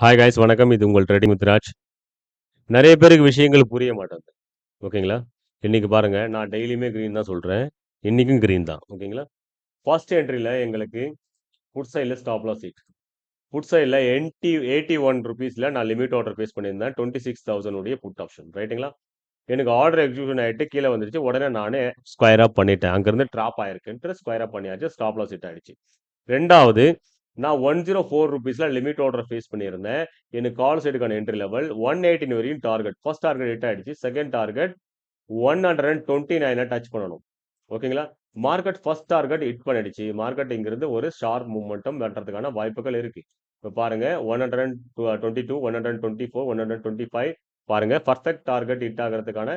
Hi guys வணக்கம். இது உங்கள் ட்ரேடிங் வித் ராஜ். பேருக்கு விஷயங்கள் புரிய மாட்டேங்குது. ஓகேங்களா? இன்னைக்கு பாருங்கள் நான் டெய்லியுமே க்ரீன் தான் சொல்கிறேன் இன்றைக்கும் க்ரீன் தான். ஓகேங்களா? ஃபர்ஸ்ட் என்ட்ரியில் எங்களுக்கு ஃபுட் சைடில் ஸ்டாப்லா சீட் ஃபுட் சைடில் என்டி எயிட்டி ஒன் ருபீஸில் நான் லிமிட் ஆர்டர் பேஸ் பண்ணியிருந்தேன். 26,000 உடைய ஃபுட் ஆப்ஷன். ரைட்டுங்களா? எனக்கு ஆர்டர் எக்ஸிக்யூஷன் ஆகிட்டு கீழே வந்துருச்சு. உடனே நானே ஸ்கொயர் அப் பண்ணிட்டேன். அங்கேருந்து ட்ராப் ஆயிருக்குன்ட்டு ஸ்கொயர் ஸ்டாப்லா பண்ணியாச்சு. ஆகிடுச்சு ரெண்டாவது நான் ஒன் ஜீரோ ஃபோர் ருபீஸில் லிமிட் ஆர்டர் ஃபேஸ் பண்ணியிருந்தேன். எனக்கு கால் சைடுக்கான என்ட்ரி லெவல் 118 வரையும் டார்கெட். ஃபர்ஸ்ட் டார்கெட் ஹிட் ஆயிடுச்சு. செகண்ட் டார்கெட் 129 டச் பண்ணணும். ஓகேங்களா? மார்க்கெட் ஃபர்ஸ்ட் டார்கெட் ஹிட் பண்ணிடுச்சு. மார்க்கெட் இங்கிருந்து ஒரு ஷார்ப் மூமெண்ட்டும் வெட்டுறதுக்கான வாய்ப்புகள் இருக்கு. இப்போ பாருங்க 122, 124, 125 பாருங்க பர்ஃபெக்ட் டார்கெட் ஹிட் ஆகுறதுக்கான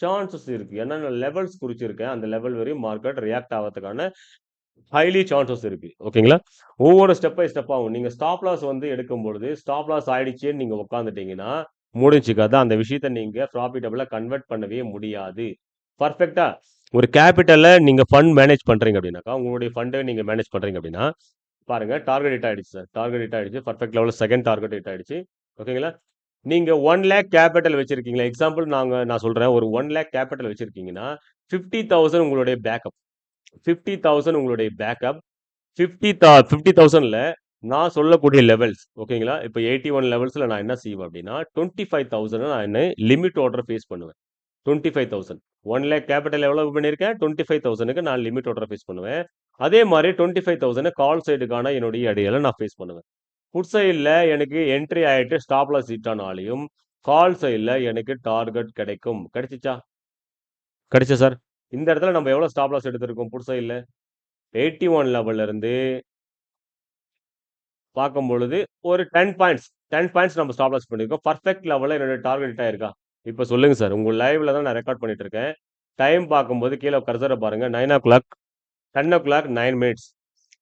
சான்சஸ் இருக்கு. என்னென்ன லெவல்ஸ் குறிச்சிருக்கேன். அந்த லெவல் வரையும் மார்க்கெட் ரியாக்ட் ஆகிறதுக்கான ஹைலி சான்சஸ் இருக்கு. ஓகேங்களா? ஒவ்வொரு ஸ்டெப் பை ஸ்டெப் ஆகும் நீங்க ஸ்டாப் லாஸ் வந்து எடுக்கும் பொழுது ஸ்டாப் லாஸ் ஆயிடுச்சுன்னு நீங்க உட்காந்துட்டீங்கன்னா முடிஞ்சுக்காது அந்த விஷயத்த நீங்க ப்ராஃபிட்டபிளா கன்வெர்ட் பண்ணவே முடியாது. பர்ஃபெக்டா ஒரு கேபிட்டல்ல நீங்க ஃபண்ட் மேனேஜ் பண்றீங்க அப்படின்னாக்கா, உங்களுடைய ஃபண்டை நீங்க மேனேஜ் பண்றீங்க அப்படின்னா, பாருங்க டார்கெட் ஹிட் ஆயிடுச்சு சார். டார்கெட் ஹிட் ஆயிடுச்சு. பர்ஃபெக்ட் லெவலில் செகண்ட் டார்கெட் ஹிட் ஆயிடுச்சு. ஓகேங்களா? நீங்க 1,00,000 கேப்பிட்டல் வச்சிருக்கீங்களா? எக்ஸாம்பிள் நாங்க நான் சொல்றேன். ஒரு ஒன் லேக் கேபிட்டல் வச்சிருக்கீங்கன்னா, 50,000 உங்களுடைய பேக்கப். 50,000 உங்களுடைய பேக்கப். 50 தா 50,000ல நான் சொல்லக்கூடிய லெவல்ஸ் ஓகேங்களா? இப்போ எயிட்டி ஒன் லெவல்ஸில் நான் என்ன செய்வேன் அப்படின்னா, டுவெண்ட்டி ஃபைவ் தௌசண்ட் நான் என்ன லிமிட் ஆர்டர் ஃபேஸ் பண்ணுவேன். Twenty five thousand one lakh capital எவ்வளோ பண்ணியிருக்கேன்? 25,000க்கு நான் லிமிட் ஆர்டர் ஃபேஸ் பண்ணுவேன். அதே மாதிரி டுவெண்ட்டி ஃபைவ் தௌசண்ட் கால் சைடுக்கான என்னுடைய இடையில நான் ஃபேஸ் பண்ணுவேன். ஃபுட் சைடில் எனக்கு என்ட்ரி ஆகிட்டு ஸ்டாப் சீட்டானாலையும் கால் சைடில் எனக்கு டார்கெட் கிடைக்கும். கிடைச்சிச்சா கிடைச்சா சார்? இந்த இடத்துல நம்ம எவ்வளோ ஸ்டாப் லாஸ் எடுத்திருக்கோம் புதுசாக இல்லை எயிட்டி ஒன் லெவல்லேருந்து பார்க்கும் பொழுது ஒரு 10 பாயிண்ட்ஸ் 10 பாயிண்ட்ஸ் நம்ம ஸ்டாப் லாஸ் பண்ணியிருக்கோம். பர்ஃபெக்ட் லெவலில் என்னோட டார்கெட் இருக்கா ஆயிருக்கா? சொல்லுங்கள் சார். உங்கள் லைவில் தான் நான் ரெக்கார்ட் பண்ணிட்டு இருக்கேன். டைம் பார்க்கும்போது கீழே கர்சரை பாருங்கள் nine o'clock ten o'clock nine minutes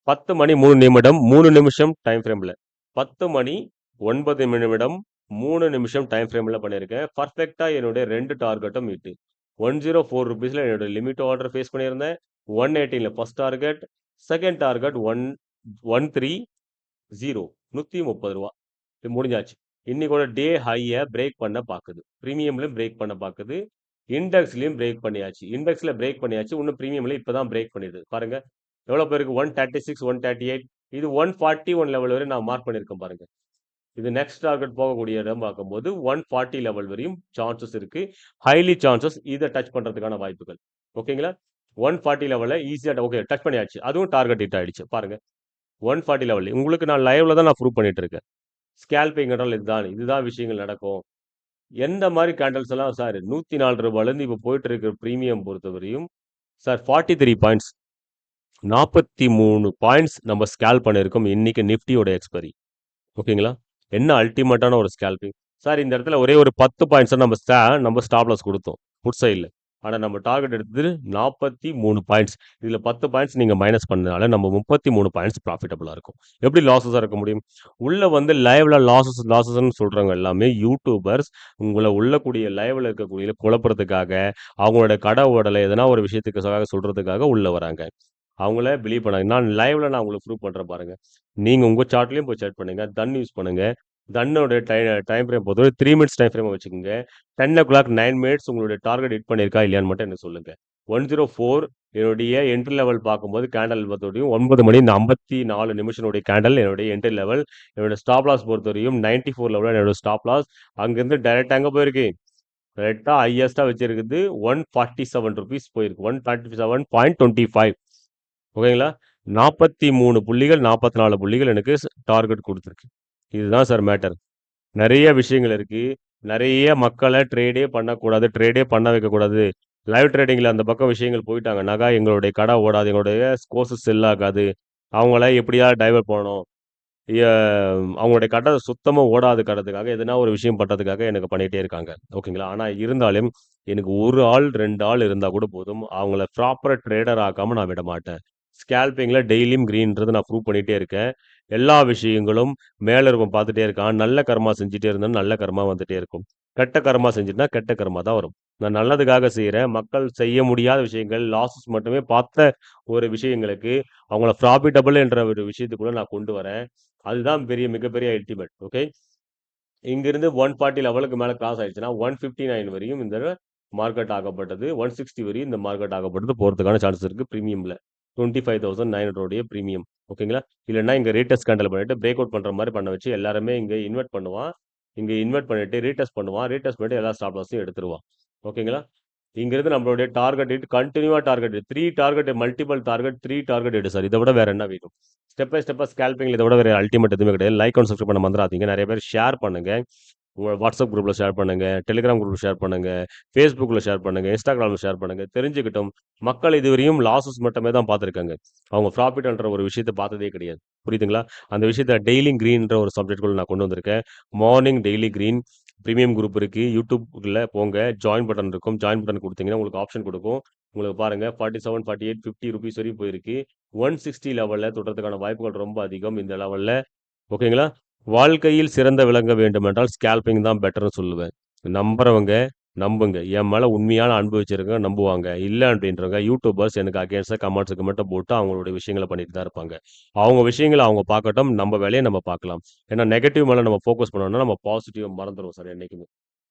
10 மணி மூணு நிமிடம் மூணு நிமிஷம் டைம் ஃப்ரேமில் பத்து மணி ஒன்பது நிமிடம் மூணு நிமிஷம் டைம் ஃப்ரேமில் பண்ணியிருக்கேன். பர்ஃபெக்டாக என்னுடைய ரெண்டு டார்கெட்டும் ஒன் ஜீரோ ஃபோர் ருபீஸில் என்னோட லிமிட் ஆர்டர் ஃபேஸ் பண்ணியிருந்தேன். ஒன் எயிட்டீனில் ஃபஸ்ட் டார்கெட். செகண்ட் டார்கெட் 1 130 ₹130 இது முடிஞ்சாச்சு. இன்னைக்கோட டே ஹையை பிரேக் பண்ண பார்க்குது ப்ரீமியம்லையும் பிரேக் பண்ண பார்க்குது இண்டெக்ஸ்லையும் பிரேக் பண்ணியாச்சு. இண்டெக்ஸில் பிரேக் பண்ணியாச்சு. இன்னும் ப்ரீமியமில் இப்போ தான் பிரேக் பண்ணிது. பாருங்க. எவ்வளவு போயிருக்கு? 136, 138 இது 141 லெவல் வரை நான் மார்க் பண்ணியிருக்கேன் பாருங்கள் இது நெக்ஸ்ட் டார்கெட் போகக்கூடிய இடம் பார்க்கும்போது 140 லெவல் வரையும் சான்சஸ் இருக்கு. ஹைலி சான்சஸ் இதை டச் பண்ணுறதுக்கான வாய்ப்புகள். ஓகேங்களா? ஒன் ஃபார்ட்டி லெவலில் ஈஸியாக ஓகே டச் பண்ணியாச்சு. அதுவும் டார்கெட் ஹிட் ஆயிடுச்சு. பாருங்க. 140 லெவல். உங்களுக்கு நான் லைவ்ல தான் நான் ப்ரூவ் பண்ணிட்டு இருக்கேன். ஸ்கேல்பிங் இதுதான். இதுதான் விஷயங்கள் நடக்கும். எந்த மாதிரி கேண்டில்ஸ் எல்லாம் சார் நூற்றி நாலு ரூபாயிலேருந்து இப்போ போயிட்டு இருக்கிற ப்ரீமியம் பொறுத்தவரையும், சார் 43 பாயிண்ட்ஸ் 43 பாயிண்ட்ஸ் நம்ம ஸ்கேல் பண்ணியிருக்கோம். இன்னைக்கு நிஃப்டியோட எக்ஸ்பரி ஓகேங்களா? என்ன அல்டிமேட்டான ஒரு ஸ்கேல்பிங். சார் இந்த இடத்துல ஒரே ஒரு 10 பாயிண்ட்ஸ் நம்ம ஸ்டா நம்ம ஸ்டாப்லஸ் கொடுத்தோம் புட் சைடில் ஆனால் நம்ம டார்கெட் எடுத்தது 43 பாயிண்ட்ஸ். இதில் பத்து பாயிண்ட்ஸ் நீங்கள் மைனஸ் பண்ணனால நம்ம 33 பாயிண்ட்ஸ் ப்ராஃபிட்டபுளாக இருக்கும். எப்படி லாஸஸாக இருக்க முடியும்? உள்ளே வந்து லைவில் லாஸஸ் லாஸஸ்ன்னு சொல்கிறவங்க எல்லாமே யூடியூபர்ஸ் உங்களை உள்ளக்கூடிய லைவில் இருக்கக்கூடிய குழப்பறதுக்காக, அவங்களோட கடை உடலை எதனா ஒரு விஷயத்துக்கு சொல்கிறதுக்காக உள்ளே வராங்க. அவங்கள பிலீவ் பண்ணாங்க நான் லைவ்ல நான் உங்களுக்கு ப்ரூவ் பண்றேன் பாருங்க. நீங்க உங்க சார்ட்லயும் போய் செக் பண்ணுங்க. தன் யூஸ் பண்ணுங்க. தன்னோட டை டைம் ஃப்ரேம் பொறுத்தவரை த்ரீ மினிட்ஸ் டைம் ஃப்ரேமா வச்சுக்கோங்க. 10:00 9 மினிட்ஸ் உங்களுடைய டார்கெட் ஹிட் பண்ணியிருக்கா இல்லையான்னு மட்டும் எனக்கு சொல்லுங்க. 104 என்னுடைய என்ட்ரி லெவல் பார்க்கும்போது கேண்டல் பொறுத்தவரையும் ஒன்பது மணி 54 நிமிஷனுடைய கேண்டில் என்னுடைய என்ட்ரி லெவல். என்னோட ஸ்டாப் லாஸ் பொறுத்தவரையும் நைன்டி ஃபோர் லெவலில் என்னோட ஸ்டாப் லாஸ். அங்கேருந்து டைரக்ட்டா அங்கே போயிருக்கு? கரெக்ட்டா ஹையஸ்ட்டாக வச்சிருக்குது ₹147 போயிருக்கு. 137.25 ஓகேங்களா? 43 புள்ளிகள் 44 புள்ளிகள் எனக்கு டார்கெட் கொடுத்துருக்கு இதுதான் சார் மேட்டர். நிறைய விஷயங்கள் இருக்குது நிறைய மக்களை ட்ரேடே பண்ணக்கூடாது. ட்ரேடே பண்ண வைக்கக்கூடாது. லைவ் ட்ரேடிங்கில் அந்த பக்கம் விஷயங்கள் போயிட்டாங்கன்னாக்கா, எங்களுடைய கடை ஓடாது. எங்களுடைய கோர்ஸஸ் செல் ஆகாது. அவங்கள எப்படியாவது டைவர்ட் பண்ணணும். அவங்களுடைய கடை சுத்தமாக ஓடாது கடத்துக்காக எதனா ஒரு விஷயம் பண்ணுறதுக்காக எனக்கு பண்ணிகிட்டே இருக்காங்க. ஓகேங்களா? ஆனால் இருந்தாலும் எனக்கு ஒரு ஆள் ரெண்டு ஆள் இருந்தால் கூட போதும். அவங்கள ப்ராப்பராக ட்ரேடர் ஆக்காமல் நான் விட மாட்டேன். ஸ்கேல்பிங்கில் டெய்லியும் கிரீன்றத நான் ப்ரூவ் பண்ணிகிட்டே இருக்கேன். எல்லா விஷயங்களும் மேலே இருக்கும் பார்த்துட்டே இருக்கான். நல்ல கர்மா செஞ்சுட்டே இருந்தாலும் நல்ல கர்மா வந்துகிட்டே இருக்கும். கெட்ட கர்மா செஞ்சுட்டா கெட்ட கர்மா தான் வரும். நான் நல்லதுக்காக செய்கிறேன் மக்கள் செய்ய முடியாத விஷயங்கள், லாஸஸ் மட்டுமே பார்த்த ஒரு விஷயங்களுக்கு, அவங்கள ப்ராஃபிட்டபிள் என்ற ஒரு விஷயத்துக்குள்ளே நான் கொண்டு வரேன். அதுதான் பெரிய மிகப்பெரிய அல்டிமேட். ஓகே. இங்கிருந்து ஒன் ஃபார்ட்டி லெவலுக்கு மேலே கிராஸ் ஆயிடுச்சுன்னா ஒன் ஃபிஃப்டி நைன் வரையும் இந்த மார்க்கெட் ஆகப்பட்டது ஒன் சிக்ஸ்டி வரையும் இந்த மார்க்கெட் ஆகப்பட்டது போகிறதுக்கான சான்ஸ் இருக்குது ப்ரீமியமில் டுவெண்ட்டி ஃபைவ் தௌசண்ட் நைன் ஹண்ட்ரோடைய ப்ரீமியம் ஓகேங்களா இல்லைன்னா இங்கே ரீடெஸ்ட் கண்டல் பண்ணிட்டு பிரேக் அவுட் பண்ணுற மாதிரி பண்ண வச்சு எல்லாருமே இங்கே இன்வெர்ட் பண்ணுவான். இங்கே இன்வெர்ட் பண்ணிட்டு ரீடெஸ்ட் பண்ணுவான். ரீடெஸ்ட் பண்ணிட்டு எல்லா ஸ்டாப் லாஸையும் எடுத்துருவான். ஓகேங்களா இங்கிருந்து நம்மளுடைய target hit target three target multiple target three target எடு சார் இதை விட வேற என்ன வேணும்? ஸ்டெப் பை ஸ்டெப்பாக ஸ்கேல்பிங் இதை விட வேற அல்டிமேட் எதுவுமே கிடையாது. லைக் அண்ட் சப்ஸ்கிரைப் பண்ண மறந்துடாதீங்க. நிறைய பேர் ஷேர் பண்ணுங்க. உங்கள் வாட்ஸ்அப் குரூப்பில் ஷேர் பண்ணுங்க டெலிகிராம் குரூப்பில் ஷேர் பண்ணுங்க ஃபேஸ்புக்கில் ஷேர் பண்ணுங்க இன்ஸ்டாகிராமில் ஷேர் பண்ணுங்க. தெரிஞ்சுக்கிட்டோம் மக்கள் இதுவரையும் லாஸஸ் மட்டுமே தான் பார்த்துருக்காங்க. அவங்க ப்ராஃபிட்ன்ற ஒரு விஷயத்தை பார்த்ததே கிடையாது. புரியுதுங்களா? அந்த விஷயத்த டெய்லி க்ரீன்ற ஒரு சப்ஜெக்ட்குள்ள நான் கொண்டு வந்திருக்கேன். Morning daily green premium group இருக்குது யூடியூப்ல போங்க. ஜாயின் பட்டன் இருக்கும். ஜாயின் பட்டன் கொடுத்தீங்கன்னா உங்களுக்கு ஆப்ஷன் கொடுக்கும். உங்களுக்கு பாருங்க. Forty seven forty eight fifty rupees வரையும் போயிருக்கு. ஒன் சிக்ஸ்டி லெவலில் தொடர்றதுக்கான வாய்ப்புகள் ரொம்ப அதிகம். இந்த லெவலில் ஓகேங்களா வாழ்க்கையில் சிறந்த விளங்க வேண்டுமென்றால் ஸ்கேல்பிங் தான் பெட்டர்னு சொல்லுவேன். நம்புறவங்க நம்புங்க. என் மேலே உண்மையான அன்பு வச்சிருக்கவங்க நம்புவாங்க. இல்லை அப்படின்றவங்க யூடியூபர்ஸ் எனக்கு அகேன்ஸ்டாக கமெண்ட்ஸ் கமெண்ட்டை போட்டு அவங்களுடைய விஷயங்களை பண்ணிட்டு தான் இருப்பாங்க. அவங்க விஷயங்களை அவங்க பார்க்கட்டும் நம்ம வேலையை நம்ம பார்க்கலாம். ஏன்னா நெகட்டிவ் மேலே நம்ம ஃபோக்கஸ் பண்ணோம்னா நம்ம பாசிட்டிவ் மறந்துடுவோம் சார் என்றைக்குமே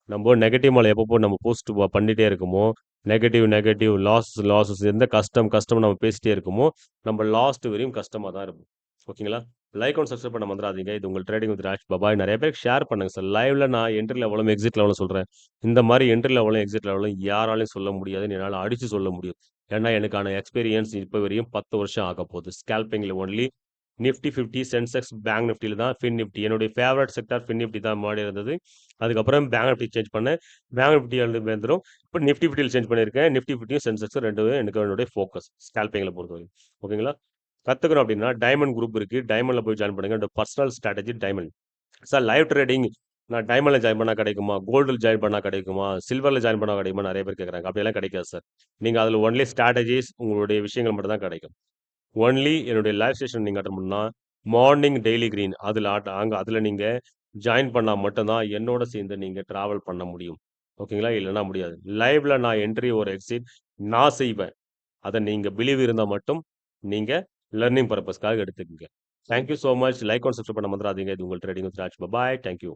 நம்ம நெகட்டிவ் மேலே எப்பப்போ நம்ம போஸ்ட் பண்ணிகிட்டே இருக்குமோ நெகட்டிவ் நெகட்டிவ் லாஸ் லாஸஸ் எந்த கஷ்டம் கஷ்டம் நம்ம பேசிகிட்டே இருக்குமோ நம்ம லாஸ்ட் வரையும் கஷ்டமாக தான் இருக்கும். ஓகேங்களா லைக் ஒன் சப்ஸ்கிரைப் பண்ண மறந்துடாதீங்க இது உங்கள் ட்ரேடிங் வித் ராஜ் பபாய் நிறைய பேருக்கு ஷேர் பண்ணுங்க சார் லைவ்ல நான் என்ட்ரி லெவலும் எக்ஸிட் லெவலும் சொல்கிறேன் இந்த மாதிரி என்ட்ரி லெவலும் எக்ஸிட் லெவலும் யாராலையும் சொல்ல முடியாதுன்னு என்னால் அடித்து சொல்ல முடியும். ஏன்னா எனக்கான எக்ஸ்பீரியன்ஸ் இப்போ வரையும் பத்து வருஷம் ஆக போகுது. ஸ்கேல்பிங்கில் only Nifty fifty Sensex bank நிஃப்டியில் தான் ஃபின் நிஃப்டி என்னுடைய ஃபேவரட் செக்டர் ஃபின் நிஃப்டி தான் மாதிரி இருந்தது. அதுக்கப்புறம் பேங்க் நிஃப்டி சேஞ்ச் பண்ணேன். பேங்க் நிஃப்டி வந்துடும் இப்போ நிஃப்டி ஃபிஃப்டியில் சேஞ்ச் பண்ணியிருக்கேன். நிஃப்டி ஃபிஃப்டியும் சென்செக்ஸும் ரெண்டு எனக்கு என்னுடைய ஃபோக்கஸ் ஸ்கேல்பிங்கில் பொறுத்தவரைக்கும். ஓகேங்களா கற்றுக்கணும் அப்படின்னா டைமண்ட் குரூப் இருக்குது டைமண்டில் போய் ஜாயின் பண்ணுங்கள் personal strategy diamond sir live trading நான் டைமண்டில் ஜாயின் பண்ணால் கிடைக்குமா? கோல்டில் ஜாயின் பண்ணால் கிடைக்குமா? சில்வரில் ஜாயின் பண்ணால் கிடைக்குமா? நிறைய பேர் கேட்குறாங்க அப்படியெல்லாம் கிடைக்காது சார் நீங்கள் அதில் ஒன்லி ஸ்ட்ராட்டஜிஸ் உங்களுடைய விஷயங்கள் மட்டும் தான் கிடைக்கும். ஒன்லி என்னுடைய லைவ் ஸ்டேஷன் நீங்கள் அட்டன் பண்ணால் மார்னிங் டெய்லி க்ரீன் அதில் ஆட்ட அங்கே அதில் நீங்கள் ஜாயின் பண்ணால் மட்டும்தான் என்னோட சேர்ந்து நீங்கள் ட்ராவல் பண்ண முடியும். ஓகேங்களா? இல்லைன்னா முடியாது. லைவில் நான் என்ட்ரி ஒரு எக்ஸிட் நான் செய்வேன். அதை நீங்கள் பிலீவ் இருந்தால் மட்டும் நீங்கள் லேர்னிங் பர்பஸ்க்காக எடுத்துக்கோங்க. Thank you so much like and subscribe பண்ண மறந்துடாதீங்க இது உங்கள் ட்ரேடிங் ராஜ் பாய் தேங்க்யூ